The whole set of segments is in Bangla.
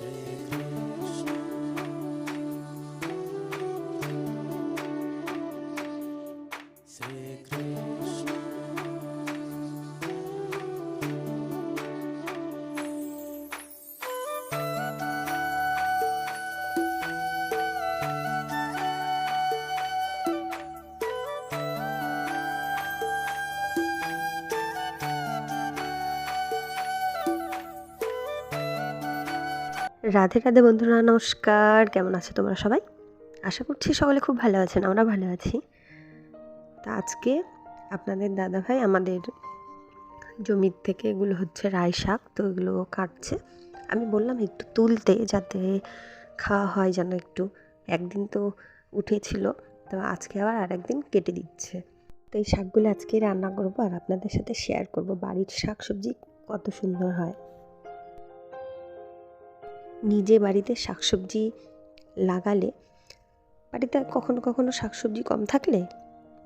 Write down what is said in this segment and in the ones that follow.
segredo. রাধে রাধে বন্ধুরা, নমস্কার। কেমন আছো তোমরা সবাই? আশা করছি সকলে খুব ভালো আছেন আমরা ভালো আছি। তা আজকে আপনাদের দাদাভাই আমাদের জমির থেকে এগুলো হচ্ছে রাই শাক, তো এগুলো কাটছে। আমি বললাম একটু তুলতে যাতে খাওয়া হয় যেন একটু। একদিন তো উঠেছিল, তো আজকে আবার আর একদিন কেটে দিচ্ছে। তো এই শাকগুলো আজকে রান্না করব আর আপনাদের সাথে শেয়ার করব। বাড়ির শাক সবজি কত সুন্দর হয়। নিজে বাড়িতে শাকসবজি লাগালে বাড়িতে কখনো কখনো শাকসবজি কম থাকলে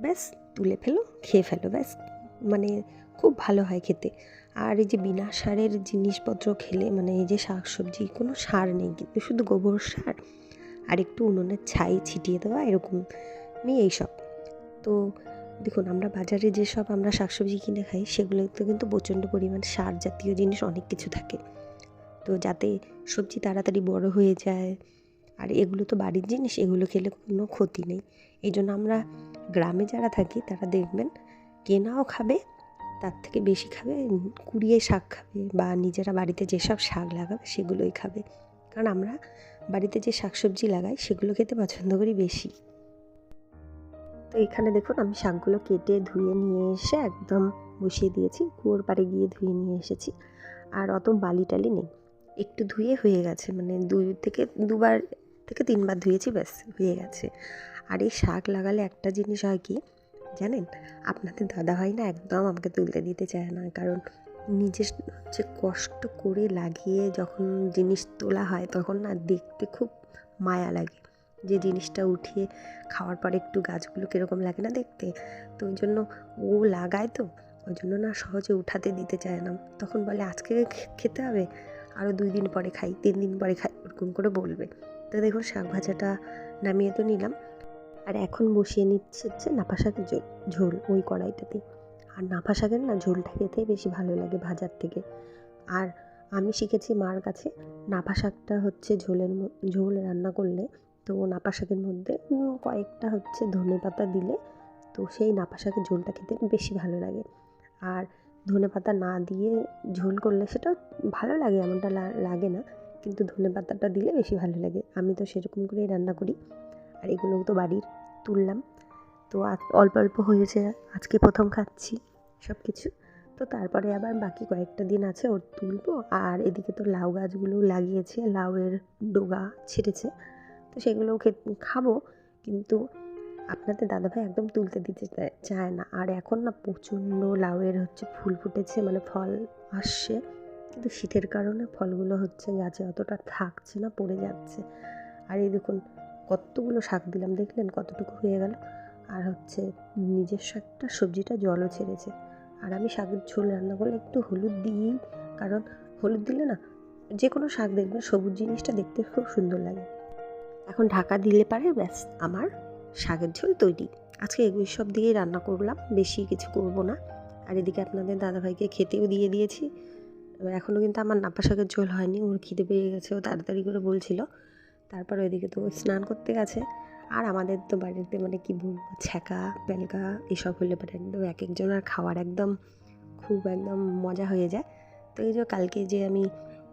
ব্যাস তুলে ফেলো, খেয়ে ফেলো, ব্যাস। মানে খুব ভালো হয় খেতে। আর এই যে বিনা সারের জিনিসপত্র খেলে মানে এই যে শাকসবজি, কোনো সার নেই কিন্তু শুধু গোবর সার আর একটু উনুনের ছাই ছিটিয়ে দেওয়া, এরকম এরকমই এইসব। তো দেখুন, আমরা বাজারে যেসব আমরা শাকসবজি কিনে খাই, সেগুলোতে কিন্তু প্রচণ্ড পরিমাণ সার জাতীয় জিনিস অনেক কিছু থাকে। যাতে সবজি তাড়াতাড়ি বড় হয়ে যায়। আর এগুলো তো বাড়ির জিনিস, এগুলো খেলে কোনো ক্ষতি নেই। এই জন্য আমরা গ্রামে যারা থাকি, তারা দেখবেন কেনাও খাবে, তার থেকে বেশি খাবে, কুড়িয়ে শাক খাবে বা নিজেরা বাড়িতে যেসব শাক লাগাবে, সেগুলোই খাবে। কারণ আমরা বাড়িতে যে শাকসবজি লাগাই, সেগুলো খেতে পছন্দ করি বেশি। তো এখানে দেখুন, আমি শাকগুলো কেটে ধুয়ে নিয়ে এসে একদম বসিয়ে দিয়েছি, কুয়োর পাড়ে গিয়ে ধুয়ে নিয়ে এসেছি। আর অত বালি টালি নেই। একটু ধুয়ে হয়ে গেছে মানে দুই থেকে, দুবার থেকে তিনবার ধুয়েছি, ব্যাস হয়ে গেছে। আর এই শাক লাগালে একটা জিনিস হয় কি, জানেন? আপনাদের দাদা হয় না একদম আমাকে তুলতে দিতে চায় না, কারণ নিজের হচ্ছে কষ্ট করে লাগিয়ে যখন জিনিস তোলা হয়, তখন না দেখতে খুব মায়া লাগে। যে জিনিসটা উঠিয়ে খাওয়ার পরে একটু গাছগুলো কীরকম লাগে না দেখতে? তো ওই জন্য ও লাগায় তো, ওই জন্য না সহজে উঠাতে দিতে চায় না। তখন বলে, আজকে খেতে হবে? আরও দুই দিন পরে খাই, তিন দিন পরে খাই, ওরকম করে বলবে। তো দেখুন শাক ভাজাটা নামিয়ে তো নিলাম। আর এখন বসিয়ে নিচ্ছে হচ্ছে নাপা শাকের ঝোল ঝোল ওই কড়াইটাতে আর নাপা শাকের না ঝোলটা খেতে বেশি ভালো লাগে ভাজার থেকে। আর আমি শিখেছি মার কাছে নাপা শাকটা হচ্ছে ঝোলের ঝোল রান্না করলে তো নাপা শাকের মধ্যে কয়েকটা হচ্ছে ধনে পাতা দিলে তো সেই নাপা শাকের ঝোলটা খেতে বেশি ভালো লাগে। আর ধনে পাতা না দিয়ে ঝোল করলে সেটা ভালো লাগে, এমনটা লাগে না। কিন্তু ধনে পাতাটা দিলে বেশি ভালো লাগে। আমি তো সেরকম করেই রান্না করি। আর এগুলো তো বাড়ির, তুললাম। তো অল্প অল্প হয়েছে, আজকে প্রথম খাচ্ছি সব কিছু তো তারপরে আবার বাকি কয়েকটা দিন আছে ওর তুলবো। আর এদিকে তো লাউ গাছগুলো লাগিয়েছে, লাউয়ের ডোগা ছেড়েছে। তো সেগুলোও খাব। কিন্তু আপনাদের দাদাভাই একদম তুলতে দিতে চায় না। আর এখন না প্রচণ্ড লাউয়ের হচ্ছে ফুল ফুটেছে মানে ফল আসছে। কিন্তু শীতের কারণে ফলগুলো হচ্ছে গাছে অতটা থাকছে না, পড়ে যাচ্ছে। আর এই দেখুন, কতগুলো শাক দিলাম, দেখলেন কতটুকু হয়ে গেল? আর হচ্ছে নিজের শাকটা, সবজিটা জলও ছেড়েছে। আর আমি শাকের ঝোল রান্না করলে একটু হলুদ দিই, কারণ হলুদ দিলে না যে কোনো শাক দেখবেন, সবুজ জিনিসটা দেখতে খুব সুন্দর লাগে। এখন ঢাকা দিলে পারে, ব্যাস, আমার। শাকের ঝোল তৈরি। আজকে এগুলো সব দিয়েই রান্না করলাম, বেশি কিছু করব না। আর এদিকে আপনাদের দাদাভাইকে খেতেও দিয়ে দিয়েছি। এবার এখনও কিন্তু আমার নাপা শাকের ঝোল হয়নি, ওর খিদে পেয়ে গেছে, ও তাড়াতাড়ি করে বলছিল। তারপর ওইদিকে তো স্নান করতে গেছে। আর আমাদের তো বাড়িতে মানে কি বলব, ছ্যাঁকা প্যালকা এসব হলে পরে একদম এক একজনের খাওয়ার একদম খুব একদম মজা হয়ে যায়। তো এই যে কালকে যে আমি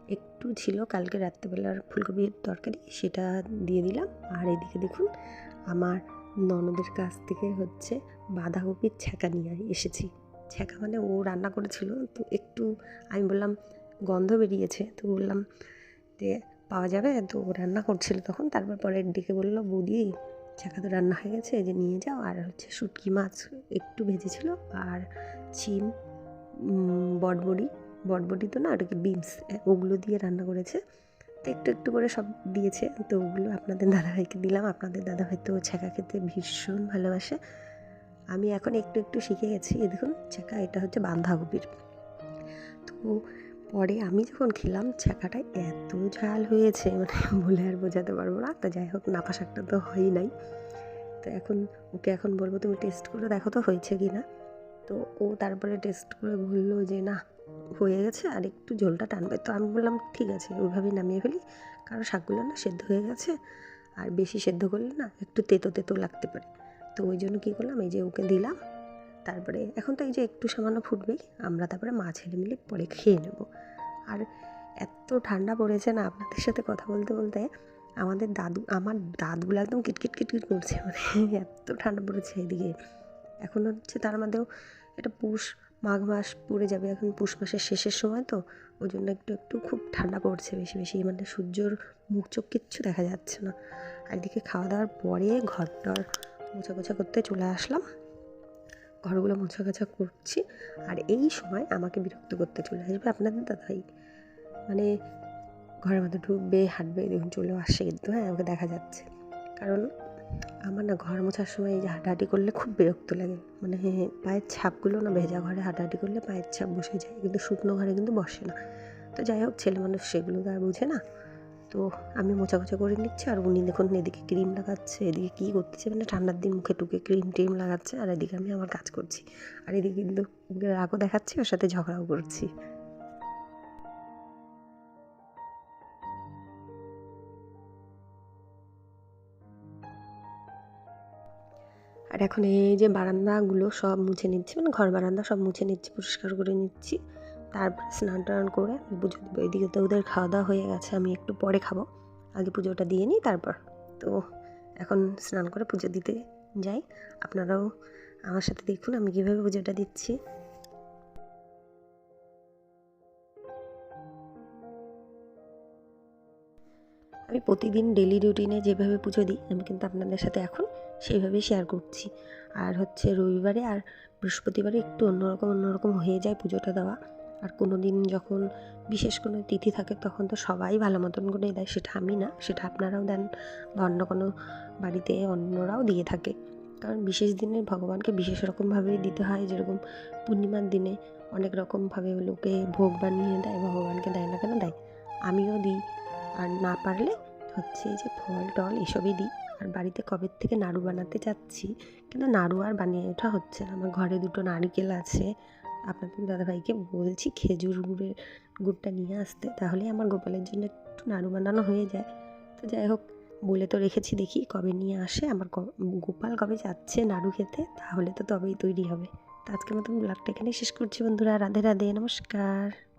একটু ছিল, কালকে রাত্রেবেলার ফুলকপির তরকারি সেটা দিয়ে দিলাম। আর এদিকে দেখুন আমার ননদের কাছ থেকে হচ্ছে বাঁধাকপির ছ্যাঁকা নিয়ে এসেছি। ছ্যাঁকা মানে ও রান্না করেছিল, তো একটু আমি বললাম, গন্ধ বেরিয়েছে। তো বললাম যে পাওয়া যাবে? তো ও রান্না করছিল তখন, তারপর পরের দিকে বলল, বৌদি, ছ্যাঁকা তো রান্না হয়ে গেছে যে নিয়ে যাও। আর হচ্ছে শুটকি মাছ একটু ভেজেছিল, আর চিম বটবড়ি বটবড়ি তো না, ওটাকে বিনস ওগুলো দিয়ে রান্না করেছে। তো একটু একটু করে সব দিয়েছে। তো ওগুলো আপনাদের দাদাভাইকে দিলাম। আপনাদের দাদাভাই তো ছ্যাঁকা খেতে ভীষণ ভালোবাসে। আমি এখন একটু একটু শিখে গেছি। এ দেখুন, ছ্যাঁকা এটা হচ্ছে বাঁধাকপির। তো পরে আমি যখন খেলাম, ছ্যাঁকাটা এত ঝাল হয়েছে মানে বলে আর বোঝাতে পারব না। তো যাই হোক নাপা শাকটা তো হয়ই নাই। তো এখন, ওকে এখন বলব, তুমি টেস্ট করে দেখো তো হয়েছে কি না তো ও তারপরে টেস্ট করে বলল যে, না, হয়ে গেছে, আর একটু ঝোলটা টানবে। তো আমি বললাম, ঠিক আছে, ওইভাবেই নামিয়ে ফেলি। কারণ শাকগুলো না সেদ্ধ হয়ে গেছে, আর বেশি সেদ্ধ করলে না একটু তেতো তেতো লাগতে পারে। তো ওই জন্য কী করলাম, এই যে ওকে দিলাম। তারপরে এখন তো এই যে একটু সামান্য ফুটবেই আমরা তারপরে মা ছেলে মিলে পরে খেয়ে নেব। আর এত ঠান্ডা পড়েছে না, আপনাদের সাথে কথা বলতে বলতে আমাদের দাদু, আমার দাদুগুলো একদম কিটকিট কিটকিট করছে মানে এত ঠান্ডা পড়েছে এদিকে। এখন হচ্ছে তার মধ্যেও এটা পুষ, মাঘ মাস পড়ে যাবে, এখন পুষ মাসের শেষের সময় তো, ওই জন্য একটু একটু খুব ঠান্ডা পড়ছে বেশি বেশি। মানে সূর্যর মুখ চোখ কিচ্ছু দেখা যাচ্ছে না। এদিকে খাওয়া দাওয়ার পরে ঘরটার মোছা গোছা করতে চলে আসলাম। ঘরগুলো মোছা গোছা করছি। আর এই সময় আমাকে বিরক্ত করতে চলে আসবে আপনাদের দাদাই মানে ঘরের মধ্যে ঢুকবে, হাঁটবে, দেখুন চলেও আসছে কিন্তু হ্যাঁ আমাকে দেখা যাচ্ছে। কারণ আমার না ঘর মোছার সময় এই যে হাঁটাহাঁটি করলে খুব বিরক্ত লাগে। মানে পায়ের ছাপগুলো না ভেজা ঘরে হাঁটাহাঁটি করলে পায়ের ছাপ বসে যায়, কিন্তু শুকনো ঘরে কিন্তু বসে না। তো যাই হোক, ছেলে মানুষ সেগুলো তো আর বুঝে না। তো আমি মোছা মোছা করে নিচ্ছি আর উনি দেখুন এদিকে ক্রিম লাগাচ্ছে, এদিকে কী করতেছে মানে ঠান্ডার দিন মুখে টুকে ক্রিম ট্রিম লাগাচ্ছে আর এদিকে আমি আমার কাজ করছি। আর এদিকে কিন্তু রাগও দেখাচ্ছি, ওর সাথে ঝগড়াও করছি। আর এখন এই যে বারান্দাগুলো সব মুছে নিচ্ছি মানে ঘর বারান্দা সব মুছে নিচ্ছি, পরিষ্কার করে নিচ্ছি। তারপরে স্নান টান করে পুজো দেবো। এদিকে তো ওদের খাওয়া দাওয়া হয়ে গেছে, আমি একটু পরে খাব। আগে পুজোটা দিয়ে নিই তারপর। তো এখন স্নান করে পুজো দিতে যাই। আপনারাও আমার সাথে দেখুন আমি কীভাবে পুজোটা দিচ্ছি। আমি প্রতিদিন ডেলি রুটিনে যেভাবে পুজো দিই, আমি কিন্তু আপনাদের সাথে এখন সেইভাবেই শেয়ার করছি। আর হচ্ছে রবিবারে আর বৃহস্পতিবারে একটু অন্যরকম অন্যরকম হয়ে যায় পুজোটা দেওয়া। আর কোনো দিন যখন বিশেষ কোনো তিথি থাকে, তখন তো সবাই ভালো মতন করে দেয়, সেটা আমি না, সেটা আপনারাও দেন। বা অন্য কোনো বাড়িতে অন্যরাও দিয়ে থাকে। কারণ বিশেষ দিনে ভগবানকে বিশেষ রকমভাবে দিতে হয়। যেরকম পূর্ণিমার দিনে অনেক রকমভাবে লোকে ভোগ বানিয়ে দেয় পারলে হচ্ছে এই যে ফল, টল এসবই দিই। আর বাড়িতে কবে থেকে নাড়ু বানাতে চাচ্ছি কিন্তু নাড়ু আর বানিয়ে ওঠা হচ্ছে না। আমার ঘরে দুটো নারিকেল আছে। আপনাদের দাদাভাইকে বলছি খেজুর গুড়ের গুড়টা নিয়ে আসতে তাহলে আমার গোপালের জন্য একটু নাড়ু বানানো হয়ে যায়। তো যাই হোক, বলে তো রেখেছি দেখি কবে নিয়ে আসে। আমার গোপাল কবে যাচ্ছে নাড়ু খেতে, তাহলে তো তবেই তৈরি হবে। তো আজকের মতন ব্লগটা এখানে শেষ করছি বন্ধুরা। রাধে রাধে, নমস্কার।